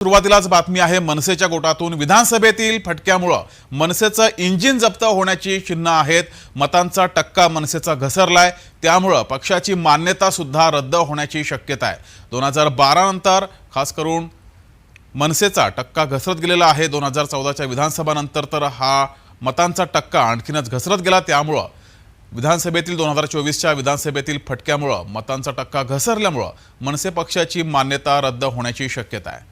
सुरुवातीलाच बातमी आहे मनसेच्या गोटातून विधानसभेतील फटक्यामुळं मनसेचं इंजिन जप्त होण्याची चिन्ह आहेत. मतांचा टक्का मनसेचा घसरलाय. त्यामुळं पक्षाची मान्यता सुद्धा रद्द होण्याची शक्यता आहे. दोन हजार बारा नंतर खास करून मनसेचा टक्का घसरत गेलेला आहे. दोन हजार चौदाच्या विधानसभानंतर तर हा मतांचा टक्का आणखीनच घसरत गेला. त्यामुळं विधानसभेतील दोन हजार चोवीसच्या विधानसभेतील फटक्यामुळं मतांचा टक्का घसरल्यामुळं मनसे पक्षाची मान्यता रद्द होण्याची शक्यता आहे.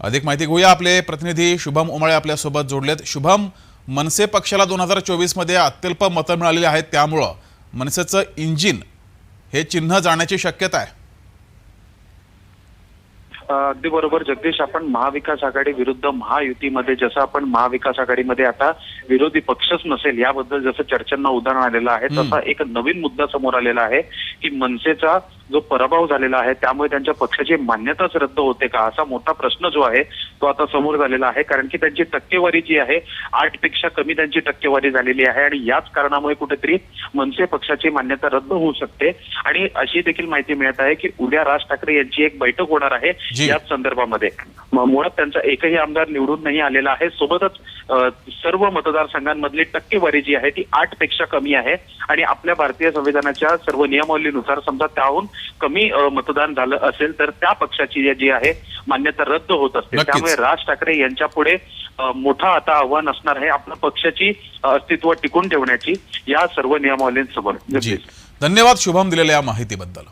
अधिक माहिती घेऊया. आपले प्रतिनिधी शुभम उमाळे आपल्यासोबत जोडलेत. शुभम मनसे पक्षाला दोन हजार चोवीसमध्ये अत्यल्प मतं मिळालेली आहेत. त्यामुळं मनसेचं इंजिन हे चिन्ह जाण्याची शक्यता आहे. अगदी बरोबर. जगदीश आपण महाविकास आघाडी विरुद्ध महायुतीमध्ये जसं आपण महाविकास आघाडीमध्ये आता विरोधी पक्षच नसेल याबद्दल जसं चर्चांना उदाहरण आलेलं आहे तसा एक नवीन मुद्दा समोर आलेला आहे की मनसेचा जो पराभव झालेला आहे त्यामुळे त्यांच्या पक्षाची मान्यताच रद्द होते का? असा मोठा प्रश्न जो आहे तो आता समोर झालेला आहे कारण की त्यांची टक्केवारी जी आहे आठपेक्षा कमी त्यांची टक्केवारी झालेली आहे आणि याच कारणामुळे कुठेतरी मनसे पक्षाची मान्यता रद्द होऊ शकते. आणि अशी देखील माहिती मिळत आहे की उद्या राज ठाकरे यांची एक बैठक होणार आहे. याच संदर्भामध्ये. मुळात त्यांचा एकही आमदार निवडून नाही आलेला आहे. सोबतच सर्व मतदारसंघांमधली टक्केवारी जी आहे ती आठपेक्षा कमी आहे. आणि आपल्या भारतीय संविधानाच्या सर्व नियमावलीनुसार समजा त्याहून कमी मतदान झालं असेल तर त्या पक्षाची जी आहे मान्यता रद्द होत असते. त्यामुळे राज ठाकरे यांच्या पुढे मोठं आता आव्हान असणार आहे आपल्या पक्षाची अस्तित्व टिकून ठेवण्याची या सर्व नियमावलींसमोर. धन्यवाद. शुभम दिलेल्या या माहितीबद्दल.